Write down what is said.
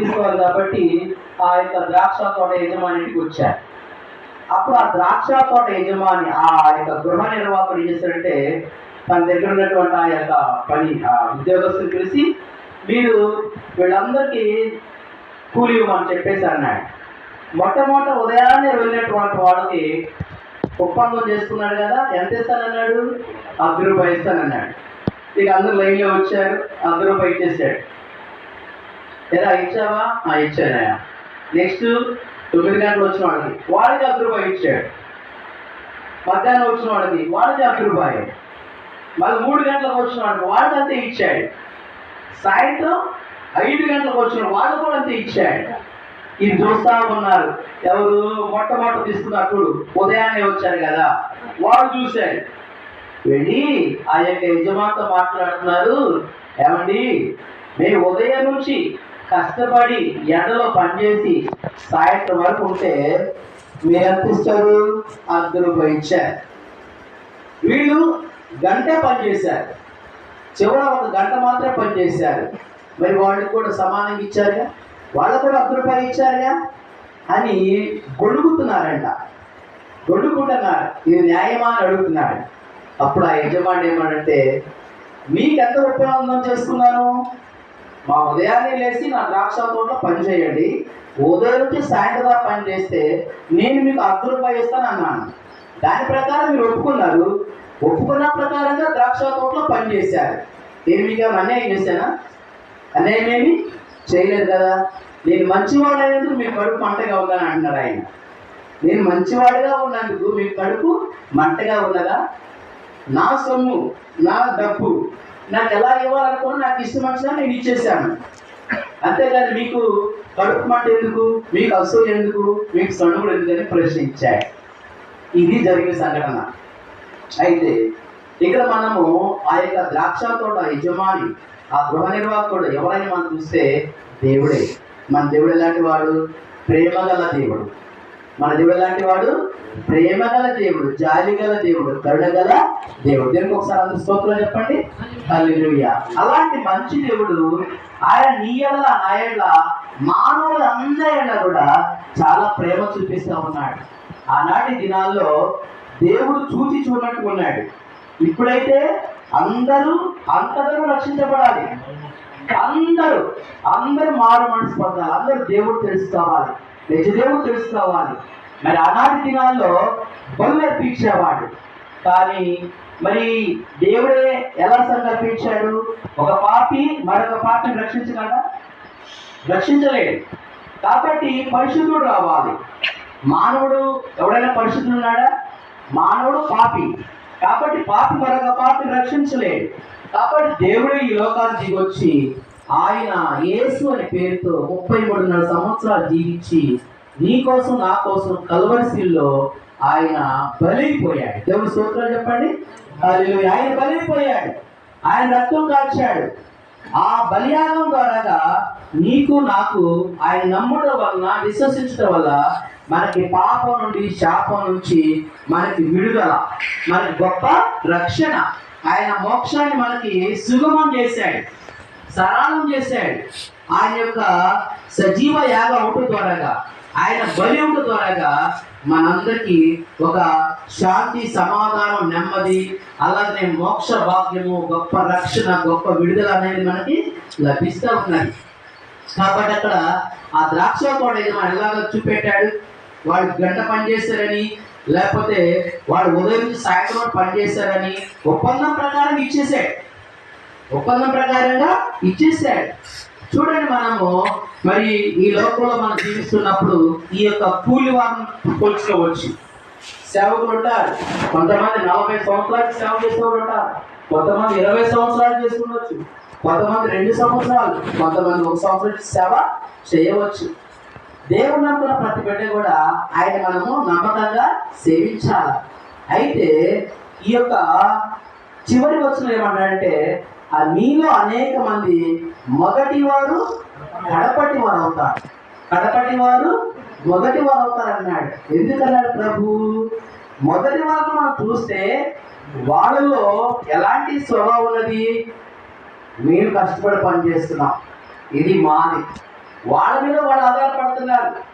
తీసుకోవాలి కాబట్టి ఆ యొక్క ద్రాక్ష తోట యజమాని వచ్చారు. అప్పుడు ఆ ద్రాక్ష తోట యజమాని ఆ యొక్క గృహ నిర్వాహకుడు ఏం చేశారంటే తన దగ్గర ఉన్నటువంటి ఆ యొక్క పని ఆ ఉద్యోగస్తులు పిలిచి మీరు వీళ్ళందరికీ కూలి ఇవ్వమని చెప్పేసి అన్నాడు. మొట్టమొదట ఉదయాన్నే వెళ్ళినటువంటి వాడికి ఒప్పందం చేసుకున్నాడు కదా ఎంత ఇస్తానన్నాడు? అర్ధ రూపాయి ఇస్తానన్నాడు. ఇక అందరు లైన్లో వచ్చారు అర్ధ రూపాయి ఇచ్చేసాడు. ఎలా ఇచ్చావా? ఆ ఇచ్చానయా నెక్స్ట్ తొమ్మిది గంటలు వచ్చిన వాడికి వాడికి అర్ధ రూపాయి ఇచ్చాడు? మధ్యాహ్నం వచ్చిన వాడికి వాడికి అర్ధ రూపాయి? మళ్ళీ మూడు గంటలకు వచ్చిన వాడికి వాడికి అంతే ఇచ్చాడు? సాయంత్రం ఐదు గంటలకు వచ్చిన వాళ్ళు కూడా అంతే ఇచ్చాడు? ఇది చూస్తా ఉన్నారు. ఎవరు? మొట్టమొదటి తీసుకున్నప్పుడు ఉదయాన్నే వచ్చారు కదా. వాడు చూశాడు. వెళ్ళి ఆ యొక్క యజమానితో మాట్లాడుతున్నారు. ఏమండి? మేము ఉదయం నుంచి కష్టపడి ఎండలో పనిచేసి సాయంత్రం వరకు ఉంటే మీరు ఎంత ఇస్తారు అర్ధ రూపాయి ఇచ్చారు వీళ్ళు గంట పనిచేశారు. చివర ఒక గంట మాత్రమే పనిచేశారు. మరి వాళ్ళకి కూడా సమానంగా ఇచ్చారుగా? వాళ్ళకు కూడా అర్ధ రూపాయలు ఇచ్చారుగా? అని గొడుగుతున్నారంట గొడుగుంటున్నారు ఇది న్యాయమా అని అడుగుతున్నాడు అప్పుడు ఆ యజమాని ఏమనంటే మీకు ఎంత ఒప్పందం చేసుకున్నాను? మా ఉదయాన్నే లేచి నా ద్రాక్ష తోటలో పని చేయండి. ఉదయం నుంచి సాయంత్రం పని చేస్తే నేను మీకు అర్ధ రూపాయి ఇస్తాను అన్నాను. దాని ప్రకారం మీరు ఒప్పుకున్నారు. ఒప్పుకున్న ప్రకారంగా ద్రాక్ష తోటలో పని చేశారు. నేను మీకు అన్యాయం చేశానా? అన్యాయం ఏమి? చేయలేదు కదా. నేను మంచివాడు అయినందుకు మీ కడుపు మంటగా ఉందని అంటున్నాడు ఆయన. నేను మంచివాడిగా ఉన్నందుకు మీ కడుపు మంటగా ఉన్నదా? నా సొమ్ము నా డబ్బు నాకు ఎలా ఇవ్వాలనుకున్నా నాకు ఇష్టం వచ్చినా నేను ఇచ్చేసాను అంతేగాని మీకు కడుపు మాట ఎందుకు? మీకు అసూయ ఎందుకు? మీకు సణుగుడు ఎందుకని ప్రశ్నించాడు ఇది జరిగిన సంఘటన. అయితే ఇక్కడ మనము ఆ యొక్క ద్రాక్ష తోట యజమాని ఆ గృహ నిర్వాహకుడు ఎవరైనా మనం చూస్తే దేవుడే. మన దేవుడు ఎలాంటి వాడు? ప్రేమ గల దేవుడు. మన దేవుడు ఎలాంటి వాడు? ప్రేమ గల దేవుడు జాలి గల దేవుడు కరుణ గల దేవుడు. దేవునికి ఒకసారి అందరు స్తోత్రం చెప్పండి. హల్లెలూయా. అలాంటి మంచి దేవుడు ఆయన నీ ఆయన నా మానవుల అందరి కూడా చాలా ప్రేమ చూపిస్తూ ఉన్నాడు. ఆనాటి దినాల్లో దేవుడు చూచి చూడనట్టు ఉన్నాడు. ఇప్పుడైతే అందరూ అంతటా రక్షించబడాలి. అందరూ అందరూ మారు మనసు పొందాలి. అందరూ దేవుడు తెలుసుకోవాలి. నిజదేవుడు తెలుసుకోవాలి. మరి ఆనాటి దినాల్లో బలు అర్పించేవాడు కానీ మరి దేవుడే ఎలా సంకల్పించాడు ఒక పాపి మరొక పాపిని రక్షించగలడా? రక్షించలేడు. కాబట్టి పరిశుద్ధుడు రావాలి. మానవుడు ఎవడైనా పరిశుద్ధుడు ఉన్నాడా? మానవుడు పాపి. కాబట్టి పాపి మరొక పాపిని రక్షించలేడు. కాబట్టి దేవుడు ఈ లోకానికి దిగొచ్చి ఆయన యేసు అనే పేరుతో ముప్పై మూడున్నర సంవత్సరాలు జీవించి నీ కోసం నా కోసం కలవరిసిల్లో ఆయన బలిపోయాడు. దేవుడు సూత్రాలు చెప్పండి? ఆయన బలిపోయాడు. ఆయన రక్తం కాల్చాడు. ఆ బలియాగం ద్వారాగా నీకు నాకు ఆయన నమ్ముడు వలన విశ్వసించడం వల్ల మనకి పాపం నుండి శాపం నుంచి మనకి విడుదల మనకి గొప్ప రక్షణ. ఆయన మోక్షాన్ని మనకి సుగమం చేశాడు. సరళం చేశాడు. ఆయన యొక్క సజీవ యాగ ఒకటి ద్వారాగా ఆయన బలి ఒకటి ద్వారాగా మనందరికీ ఒక శాంతి సమాధానం నెమ్మది అలాగే మోక్ష భాగ్యము గొప్ప రక్షణ గొప్ప విడుదల అనేది మనకి లభిస్తూ ఉన్నది. కాబట్టి అక్కడ ఆ ద్రాక్ష కూడా యజమాని ఎలాగో చూపెట్టాడు? వాళ్ళు గంట పనిచేశారని లేకపోతే వాళ్ళు ఉదయం సాయంత్రం పనిచేశారని ఒప్పందం ప్రకారం ఇచ్చేసాడు ఒప్పందం ప్రకారంగా ఇచ్చేసాడు చూడండి మనము మరి ఈ లోకంలో మనం జీవిస్తున్నప్పుడు ఈ యొక్క కూలి వారం పోల్చుకోవచ్చు. సేవకులు ఉంటారు. కొంతమంది నలభై సంవత్సరాలు సేవ చేసేవాళ్ళు ఉంటారు. కొంతమంది ఇరవై సంవత్సరాలు చేసుకుండొచ్చు. కొంతమంది రెండు సంవత్సరాలు కొంతమంది ఒక సంవత్సరం సేవ చేయవచ్చు. దేవుడు నమ్ముకున్న ప్రతి బిడ్డ కూడా ఆయన మనము నమ్మకంగా సేవించాలి? అయితే ఈ యొక్క చివరి వచ్చిన ఏమన్నాడంటే ఆ మీలో అనేక మంది మొదటి వారు కడపటి వారు అవుతారు కడపటి వారు మొదటి వారు అవుతారు అన్నాడు. ఎందుకన్నాడు ప్రభు? మొదటి వారు మనం చూస్తే వాళ్ళలో ఎలాంటి స్వభావం ఉన్నది? మేము కష్టపడి పని చేస్తున్నాం ఇది మాది. వాళ్ళ మీద వాళ్ళు ఆధారపడుతున్నారు.